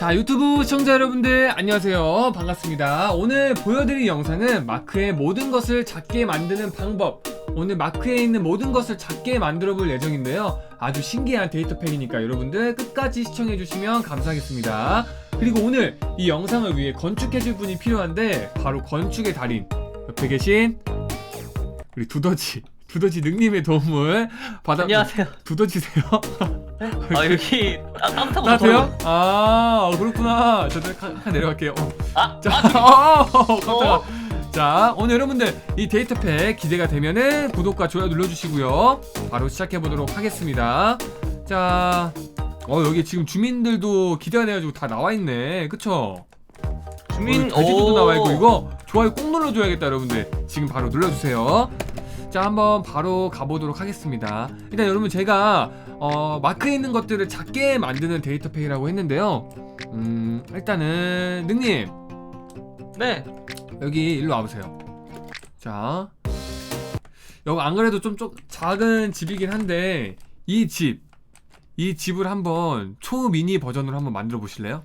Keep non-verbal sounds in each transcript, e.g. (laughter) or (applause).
자 유튜브 시청자 여러분들 안녕하세요. 반갑습니다. 오늘 보여드릴 영상은 마크의 모든 것을 작게 만드는 방법. 오늘 마크에 있는 모든 것을 작게 만들어 볼 예정인데요. 아주 신기한 데이터팩이니까 여러분들 끝까지 시청해 주시면 감사하겠습니다. 그리고 오늘 이 영상을 위해 건축해 줄 분이 필요한데 바로 건축의 달인 옆에 계신 우리 두더지 두더지 능님의 도움을 받아 안녕하세요. 두더지세요? (laughs) 아 여기 따- 따뜻하고 따뜻해요? 아 그렇구나 저도 한 내려갈게요 어. 아, (laughs) 자, 아, 어, 깜짝아. 자, 오늘 여러분들 이 데이터팩 기대가 되면은 구독과 좋아요 눌러주시고요. 바로 시작해 보도록 하겠습니다. 자, 어 여기 지금 주민들도 기대가 돼가지고 다 나와 있네, 그쵸? 주민 어, 돼지들도 오. 나와 있고 이거 좋아요 꼭 눌러줘야겠다, 여러분들. 지금 바로 눌러주세요. 자, 한번 바로 가보도록 하겠습니다. 일단 여러분 제가 어, 마크에 있는 것들을 작게 만드는 데이터팩이라고 했는데요. 음, 일단은 능님. 네. 여기 일로 와보세요. 자, 여기 안 그래도 좀, 좀 작은 집이긴 한데 이 집, 이 집을 한번 초미니 버전으로 한번 만들어 보실래요?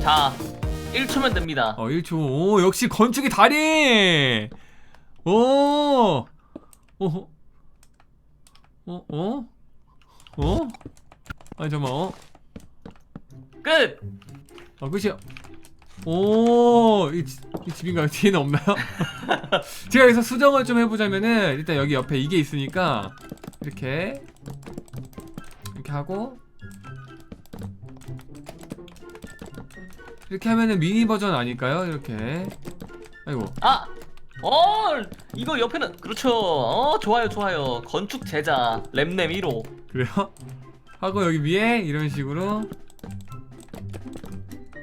자, 1초면 됩니다. 어, 1초. 오, 역시 건축의 달인. 오, 어, 어, 어, 어? 아니 잠만, 어, 끝. 아 끝이야. 오, 이, 지- 이 집인가요? (laughs) 뒤에는 없나요? (laughs) 제가 여기서 수정을 좀 해보자면은 일단 여기 옆에 이게 있으니까 이렇게 이렇게 하고 이렇게 하면은 미니 버전 아닐까요? 이렇게 아이고 아, 어, 이거 옆에는 그렇죠. 어, 좋아요, 좋아요. 건축 제자 램램 1호. 그래요? 하고 여기 위에 이런 식으로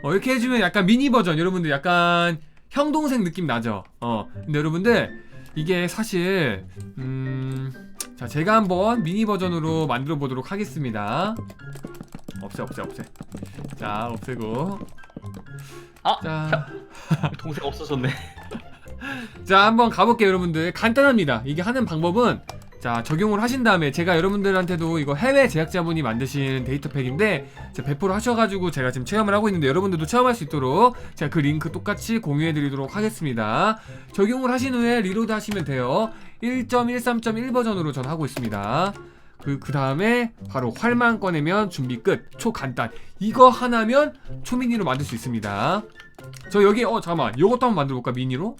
어, 이렇게 해주면 약간 미니 버전 여러분들 약간 형 동생 느낌 나죠? 어 근데 여러분들 이게 사실 음자 제가 한번 미니 버전으로 만들어 보도록 하겠습니다 없애 없애 없애 자 없애고 아, 자, 동생 없어졌네. (laughs) 자 한번 가볼게요 여러분들. 간단합니다. 이게 하는 방법은 자 적용을 하신 다음에 제가 여러분들한테도 이거 해외 제작자분이 만드신 데이터팩인데 배포를 하셔가지고 제가 지금 체험을 하고 있는데 여러분들도 체험할 수 있도록 제가 그 링크 똑같이 공유해 드리도록 하겠습니다. 적용을 하신 후에 리로드 하시면 돼요. 1.13.1 버전으로 전 하고 있습니다. 그, 그 다음에 바로 활만 꺼내면 준비 끝. 초간단. 이거 하나면 초미니로 만들 수 있습니다. 저 여기 어 잠깐만. 요것도 한번 만들어 볼까 미니로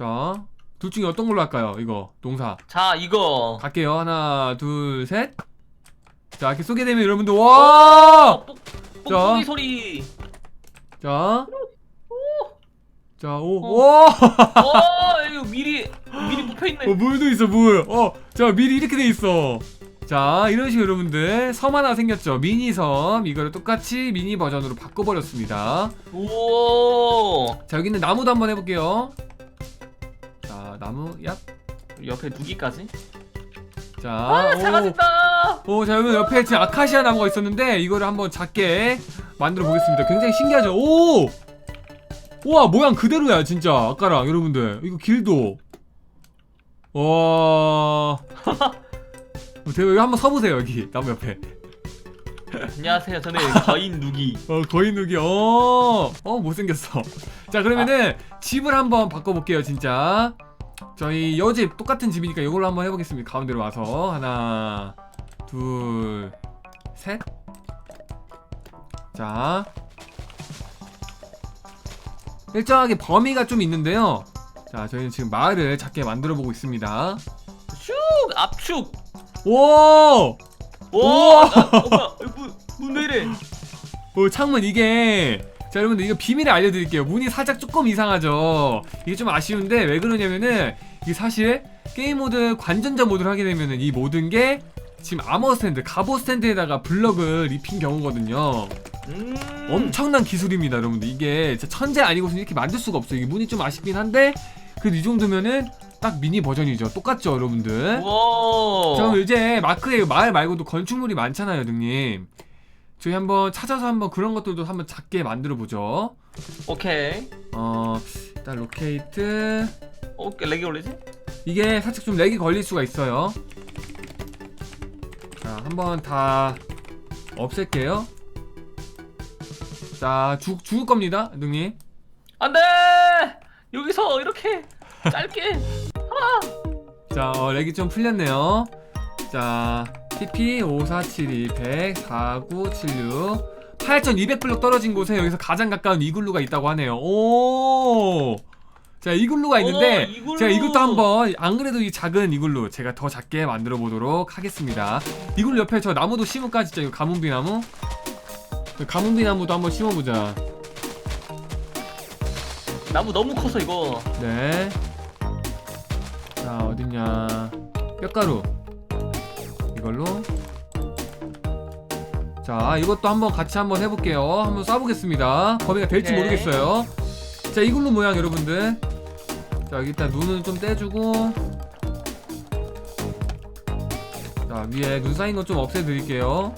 자, 둘 중에 어떤 걸로 할까요? 이거 농사 자, 이거. 갈게요. 하나, 둘, 셋. 자, 이렇게 쏘게 되면 여러분들 와! 어, 뽁- 뽁뽁이 소리. 자, 자, 오, 어. 오, 어, (laughs) 이거 미리 미리 뽑혀 어, 있네. 물도 있어, 물. 어, 자, 미리 이렇게 돼 있어. 자, 이런 식으로 여러분들 섬 하나 생겼죠. 미니 섬. 이거를 똑같이 미니 버전으로 바꿔버렸습니다. 오. 자, 여기 있는 나무도 한번 해볼게요. 자, 나무, 얍. 옆에 두기까지. 자, 아, 오. 작아진다. 오, 자, 여러분 옆에 지금 아카시아 나무가 있었는데 이거를 한번 작게 만들어 보겠습니다. 굉장히 신기하죠? 오! 우와, 모양 그대로야, 진짜. 아까랑 여러분들. 이거 길도. 와. (laughs) 제가 여기 한번 서보세요, 여기. 나무 옆에. 안녕하세요. 저는 거인 누기. 어, 거의 누기. 어, 어, 못생겼어. 자, 그러면은 집을 한번 바꿔볼게요, 진짜. 저희 여집 똑같은 집이니까 이걸로 한번 해보겠습니다. 가운데로 와서. 하나, 둘, 셋. 자. 일정하게 범위가 좀 있는데요. 자, 저희는 지금 마을을 작게 만들어 보고 있습니다. 슉 압축. 오! 오. 우와. 나, 어, 뭐야? 문, 문왜 이래? 어, 창문 이게 자 여러분들 이거 비밀을 알려드릴게요. 문이 살짝 조금 이상하죠? 이게 좀 아쉬운데 왜 그러냐면은 이게 사실 게임 모드 관전자 모드를 하게 되면은 이 모든 게 지금 아머 스탠드 갑옷 스탠드에다가 블럭을 입힌 경우거든요. 음. 엄청난 기술입니다 여러분들. 이게 천재 아니고서 이렇게 만들 수가 없어요. 이게 문이 좀 아쉽긴 한데 그래도 이 정도면은 딱 미니 버전이죠. 똑같죠 여러분들? 와. 자 그럼 이제 마크의 마을 말고도 건축물이 많잖아요 능님 저희 한번 찾아서 한번 그런 것들도 한번 작게 만들어 보죠. 오케이. 어 일단 로케이트. 어, 렉이 올리지? 이게 살짝 좀 렉이 걸릴 수가 있어요. 자 한번 다 없앨게요. 자 죽, 죽을 겁니다 능님 안 돼! 여기서 이렇게 짧게. (laughs) 자 어, 렉이 좀 풀렸네요. 자 TP 5472 100 4976 8200블록 떨어진 곳에 여기서 가장 가까운 이글루가 있다고 하네요 오 자, 이글루가 있는데, 어, 이글루. 제가 이것도 한번, 안 그래도 이 작은 이글루, 제가 더 작게 만들어 보도록 하겠습니다. 이글루 옆에 저 나무도 심을까, 진짜, 이거 가문비 나무? 그 가문비 나무도 한번 심어 보자. 나무 너무 커서 이거 네. 자, 어딨냐. 뼈가루. 이걸로. 자, 이것도 한번 같이 한번 해볼게요. 한번 쏴보겠습니다. 범위가 될지 네. 모르겠어요. 자, 이글루 모양 여러분들. 자, 여기 일단 눈은 좀 떼주고. 자, 위에 눈 쌓인 거좀 없애드릴게요.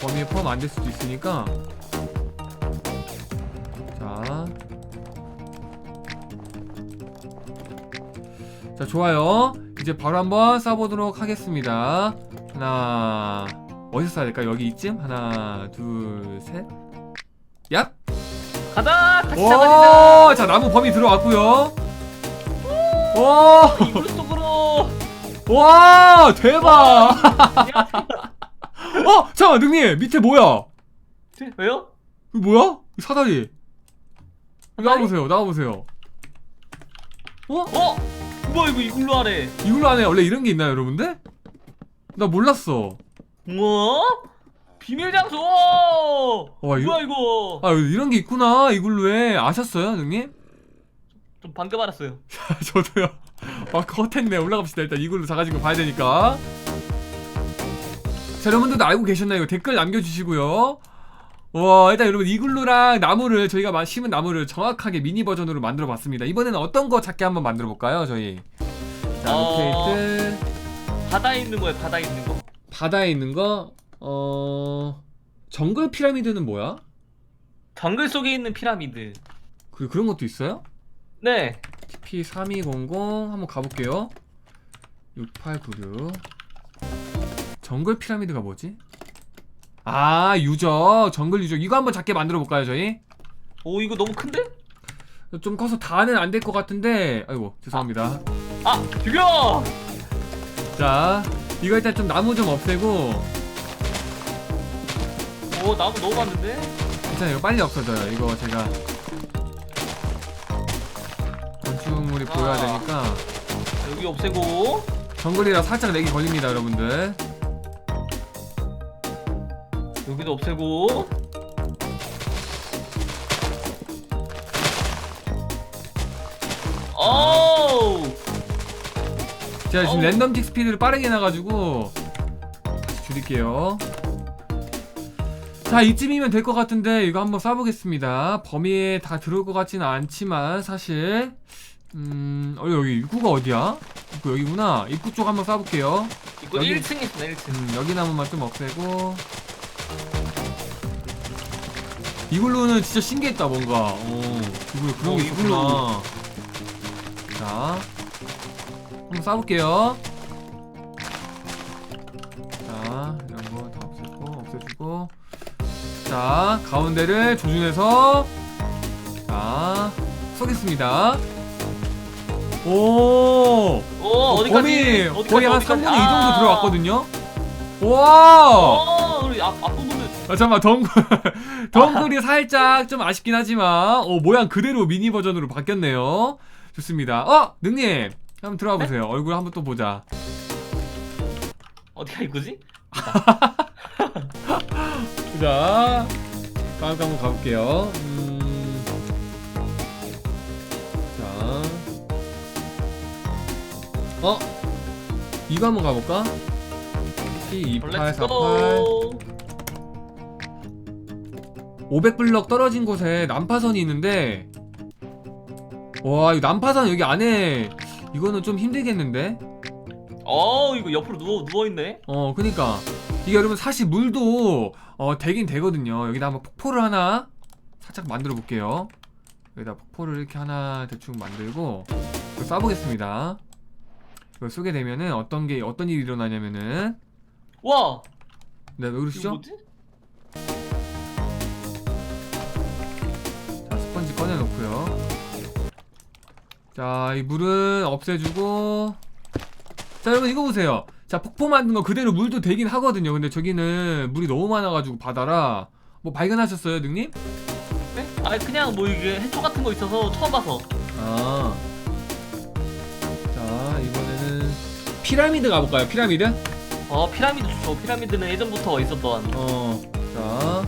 범위에 포함 안 될 수도 있으니까. 자 좋아요. 이제 바로 한번 쏴보도록 하겠습니다. 하나 어디서 쏴야 될까 여기 이쯤? 하나 둘셋. 얍! 가자! 같이 잡아주자! 오자 나무 범위 들어왔고요. 이글 속으로! 오와 대박! 야, 어 잠깐 능님 밑에 뭐야? 왜요? 이거 뭐야? 이 사다리. 사다리? 나와보세요 나와보세요. 어? 어? 뭐야 이거 이글루 아래 이걸로 안에 원래 이런 게 있나요 여러분들? 나 몰랐어 뭐? 비밀 장소 와, 이거- 뭐야 이거 아 이런 게 있구나 이글루에 아셨어요 능님? 좀 방금 알았어요 (laughs) 저도요. 아, 컷했네. 올라갑시다. 일단 이걸로 작아진 거 봐야 되니까. 자, 여러분들도 알고 계셨나요? 이거 댓글 남겨주시고요. 와, 일단 여러분 이글루랑 나무를 저희가 마- 심은 나무를 정확하게 미니 버전으로 만들어 봤습니다. 이번에는 어떤 거 작게 한번 만들어 볼까요, 저희? 자, 어. 로테이트. 바다에 있는 거예요 바다에 있는 거 바다에 있는 거, 어, 정글 피라미드는 뭐야? 정글 속에 있는 피라미드 그, 그런 것도 있어요? 네 TP3200 한번 가볼게요. 6896 정글 피라미드가 뭐지? 아 유저 정글 유저 이거 한번 작게 만들어 볼까요 저희? 오 이거 너무 큰데? 좀 커서 다는 안 될 것 같은데 아이고 죄송합니다 아 죽여! 자 이거 일단 좀 나무 좀 없애고 오 나무 너무 많은데? 괜찮아요 이거 빨리 없어져요 이거 제가 건축물이 보여야 아. 되니까 여기 없애고 정글이라 살짝 렉이 걸립니다 여러분들 여기도 없애고 어우 제가 지금 어우. 랜덤 틱 스피드를 빠르게 나가지고 다시 줄일게요. 자 이쯤이면 될 것 같은데 이거 한번 쏴보겠습니다. 범위에 다 들어올 것 같지는 않지만 사실 음 어, 여기 입구가 어디야? 입구 여기구나. 입구 쪽 한번 쏴볼게요. 이거 여기- 1층에 있습니다 1층 음 여기 나무만 좀 없애고 이글루는 진짜 신기했다 뭔가. 어 이글루 그런 어, 게 있구나. 자 한번 쏴볼게요. 자 이런 거 다 없애고 없애주고 자 가운데를 조준해서 자 쏘겠습니다. 오 오 어디까지? 범위 거의 한 3분의 2 정도 아. 들어왔거든요. 와. 어 우리 앞, 앞부분은 아 잠깐만 덩굴 (laughs) 덩굴이 살짝 좀 아쉽긴 하지만 어 모양 그대로 미니 버전으로 바뀌었네요. 좋습니다. 어 능님 한번 들어와 보세요. 얼굴 한번 또 보자. 어디가 이거지? (laughs) 자 다음 거 한번 가볼게요. 음... 자, 어 이거 한번 가볼까? P2848 렛츠고 500블럭 떨어진 곳에 난파선이 있는데 와 이거 난파선 여기 안에 이거는 좀 힘들겠는데? 어 이거 옆으로 누워 누워있네? 어 그니까. 이게 여러분 사실 물도 어 되긴 되거든요. 여기다 한번 폭포를 하나 살짝 만들어 볼게요. 여기다 폭포를 이렇게 하나 대충 만들고 쏴보겠습니다. 이거 쏘게 되면은 어떤 게 어떤 일이 일어나냐면은 와 네, 왜 그러시죠? 자, 스펀지 꺼내놓고요. 자, 이 물은 없애주고. 자, 여러분 이거 보세요. 자, 폭포 만든 거 그대로 물도 되긴 하거든요. 근데 저기는 물이 너무 많아가지고 바다라. 뭐 발견하셨어요, 능님? 네? 아 그냥 뭐 이게 해초 같은 거 있어서 처음 봐서 아. 자, 이번에는 피라미드 가볼까요? 피라미드? 어 피라미드 좋죠. 피라미드는 예전부터 있었던. 어. 자.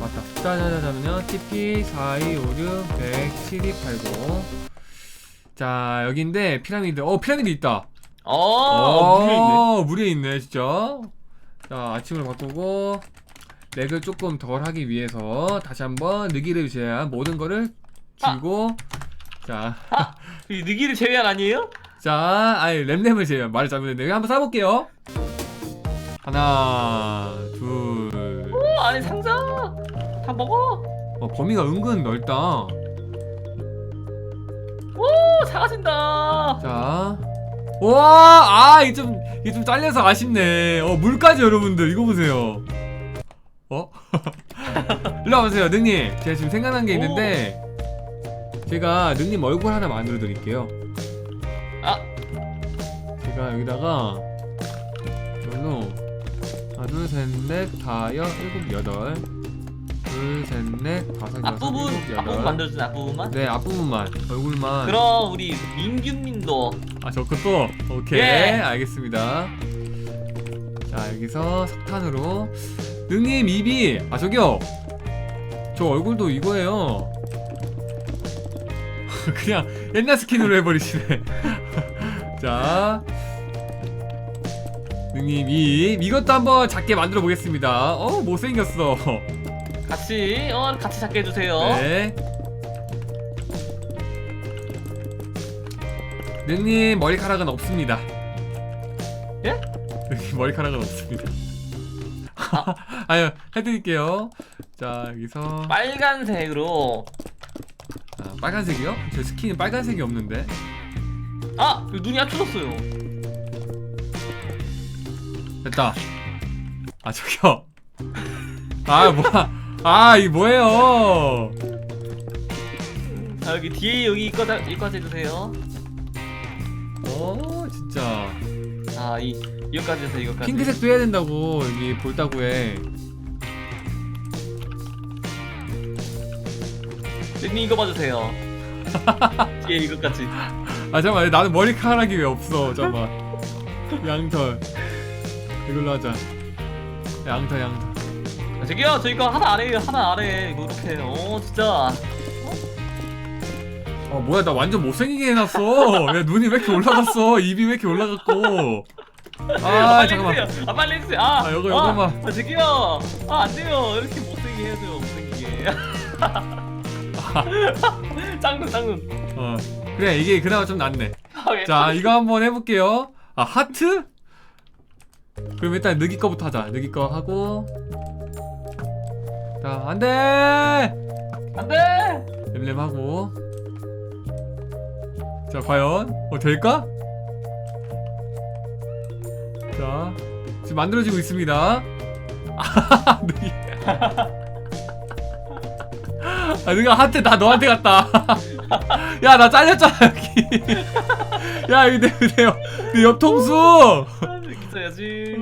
맞다. 짜자자자면요. TP 4256 100 7280. 자, 여기인데 피라미드. 어, 피라미드 있다. 어, 물에 있네. 어, 물에 있네, 진짜. 자, 아침으로 바꾸고 렉을 조금 덜 하기 위해서 다시 한번 느기를 제한 모든 거를 지고 자, 아, 이 느기를 제외한 아니에요? 자, 아니 램램을 제한 말을 잘못했네. 한번 쏴볼게요. 하나, 둘. 어, 안에 상자. 다 먹어. 어, 범위가 은근 넓다. 오, 사가진다. 자, 와, 아, 이게 좀, 이게 좀 잘려서 아쉽네. 어, 물까지 여러분들, 이거 보세요. 어? (laughs) 일로 와보세요, 능님. 제가 지금 생각난 게 있는데, 제가 능님 얼굴 하나 만들어 드릴게요. 아, 제가 여기다가, 이걸로, 하나, 둘, 셋, 넷, 다섯, 일곱, 여덟. 둘, 셋, 넷, 다섯, 여섯, 앞부분, 일곱, 앞부분 여덟. 만들어준 앞부분만. 네, 앞부분만. 얼굴만. 그럼 우리 민균님도 아, 저 것도? 오케이. 예. 알겠습니다. 자, 여기서 석탄으로. 능님 입이, 아, 저기요. 저 얼굴도 이거예요. (laughs) 그냥 옛날 스킨으로 해버리시네. (laughs) 자. 능님 입. 이것도 한번 작게 만들어 보겠습니다. 어, 못생겼어. (laughs) 같이 어 같이 잡게 해주세요. 네. 능님 머리카락은 없습니다. 예? 능님 머리카락은 없습니다. 아유 해드릴게요. 자 여기서 빨간색으로 아, 빨간색이요? 제 스킨은 빨간색이 없는데. 아 이거 눈이 합쳐졌어요. 됐다. 아 저기요. (laughs) 아 뭐야? 아이 뭐예요? 자 여기 뒤에 여기 이거 다 이거까지 해주세요. 어 진짜. 자이 이거까지 해서 이거까지. 핑크색도 해야 된다고 여기 볼따구에. 님 이거 봐주세요. (laughs) 뒤에 이거까지. 아 잠깐만 나는 머리카락이 왜 없어 잠깐만. 양털. 이걸로 하자. 양털 양털. 아, 저기요 저 이거 하나 아래에요 하나 아래. 이거 이렇게 어 진짜. 어? 뭐야 나 완전 못생기게 해놨어. 야 눈이 왜 이렇게 올라갔어? 입이 왜 이렇게 올라갔고. 아 빨리 잠깐만. 해주세요. 아 빨리 해주세요. 아, 아, 요거, 아, 요거만. 아 저기요. 아 안 돼요. 이렇게 못생기게 해줘요 못생기게. (laughs) (laughs) 짱눈 짱눈. 어 그래 이게 그나마 좀 낫네. 아, 자 이거 한번 해볼게요. 아 하트? 그럼 일단 느기 거부터 하자. 느기 거 하고. 자 안돼! 안돼. 램램하고. 자 과연 어 될까? 자 지금 만들어지고 있습니다. (laughs) 아 느기 (laughs) 아 누가 하트 다 너한테 갔다. (laughs) 야 나 잘렸잖아 여기. (laughs) 야 이거 내 내 옆통수. 있어야지.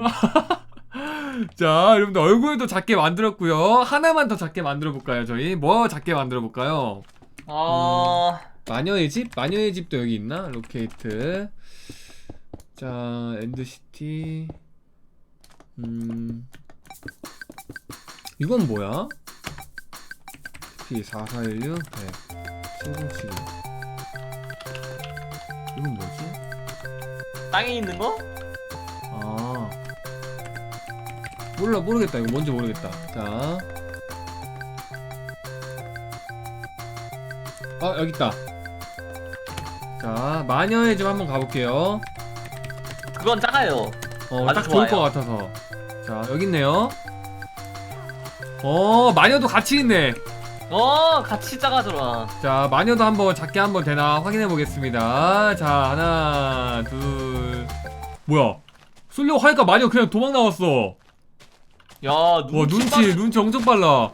자 여러분들 얼굴도 작게 만들었고요. 하나만 더 작게 만들어 볼까요 저희? 뭐 작게 만들어 볼까요? 아. 마녀의 집? 마녀의 집도 여기 있나? 로케이트. 자 엔드시티. 음. 이건 뭐야? P4416 100 신공치기 이건 뭐지? 땅에 있는 거? 아 몰라 모르겠다 이거 뭔지 모르겠다 자 아, 여기 있다. 자, 마녀의 집 한번 가볼게요. 그건 작아요. 어, 아주 딱 좋을 좋아요. 것 같아서. 자, 여기 있네요. 어, 마녀도 같이 있네. 어 같이 작아져라. 자, 마녀도 한번 작게 한번 되나 확인해 보겠습니다. 자, 하나, 둘. 뭐야? 쏠려고 하니까 마녀 그냥 도망 나왔어. 야 와, 눈치 눈치, 눈치 엄청 빨라.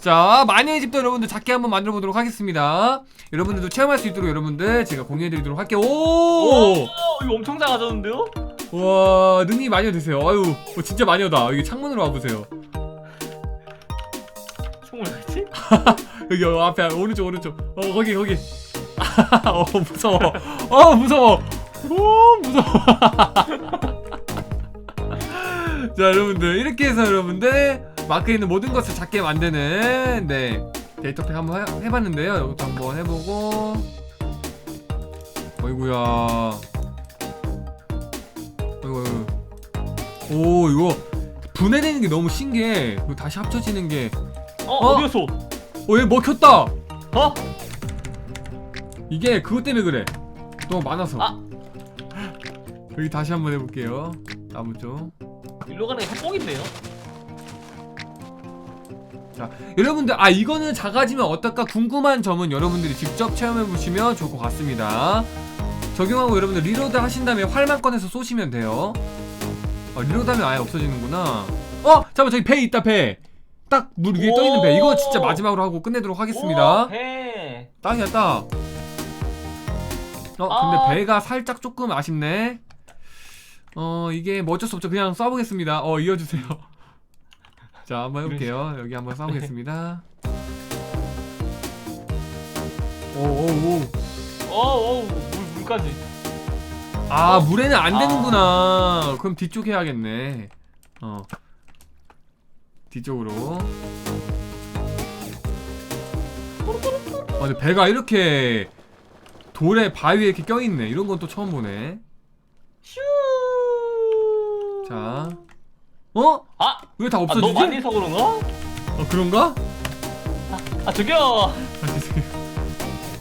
자 마녀의 집도 여러분들 작게 한번 만들어 보도록 하겠습니다 여러분들도 체험할 수 있도록 여러분들 제가 공유해 드리도록 할게요 오! 오, 이거 엄청 작아졌는데요? 와 능이 마녀 되세요 아유 어, 진짜 마녀다 여기 창문으로 와보세요 (laughs) 여기 어, 앞에 오른쪽 오른쪽. 어 거기 거기. (laughs) 어 무서워. 어 무서워. 오 무서워. (laughs) 자 여러분들. 이렇게 해서 여러분들 마크에 있는 모든 것을 작게 만드는 네 데이터팩 한번 해, 해봤는데요. 이것도 한번 해보고. 어이구야. 어이구 어이구. 오 이거 분해되는 게 너무 신기해. 다시 합쳐지는 게. 어, 어? 어? 디였어 어, 얘 먹혔다! 어? 이게 그것 때문에 그래. 너무 많아서. 아. 여기 다시 한번 해볼게요. 나무 쪽. 일로 가는 게 협곡인데요? 여러분들, 아, 이거는 작아지면 어떨까 궁금한 점은 여러분들이 직접 체험해보시면 좋을 것 같습니다. 적용하고 여러분들 리로드 하신 다음에 활만 꺼내서 쏘시면 돼요. 어, 리로드 하면 아예 없어지는구나. 어! 잠깐만, 저기 배 있다, 배! 딱 물 위에 떠 있는 배. 이거 진짜 마지막으로 하고 끝내도록 하겠습니다. 오, 배. 땅이야 땅. 어 아. 근데 배가 살짝 조금 아쉽네. 어 이게 뭐 어쩔 수 없죠. 그냥 써보겠습니다. 어 이어주세요. (laughs) 자 한번 해볼게요. 여기 한번 써보겠습니다. 오오오. 어, 어, 물, 물까지. 아 물에는 안 아. 되는구나. 그럼 뒤쪽 해야겠네. 어 뒤쪽으로. 아 근데 배가 이렇게 돌에 바위에 이렇게 껴있네. 이런 건 또 처음 보네. 슈. 자, 어? 아, 왜 다 아, 없어지지? 너무 많이 해서 그런가? 어 그런가? 아, 저기요. 아, 죄송해요.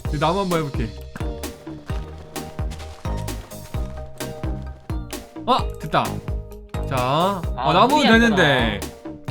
이제 나무 한번 해볼게. 아 됐다. 자, 어, 아, 나무 되는데.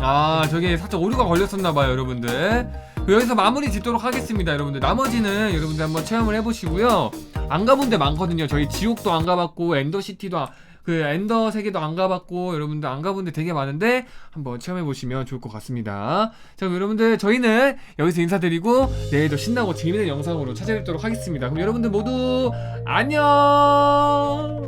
아 저기 살짝 오류가 걸렸었나봐요, 여러분들. 여기서 마무리 짓도록 하겠습니다, 여러분들. 나머지는 여러분들 한번 체험을 해보시고요. 안 가본 데 많거든요. 저희 지옥도 안 가봤고 엔더시티도 아- 그 엔더 세계도 안 가봤고 여러분들 안 가본 데 되게 많은데 한번 체험해 보시면 좋을 것 같습니다. 자 그럼 여러분들 저희는 여기서 인사드리고 내일도 신나고 재밌는 영상으로 찾아뵙도록 하겠습니다. 그럼 여러분들 모두 안녕.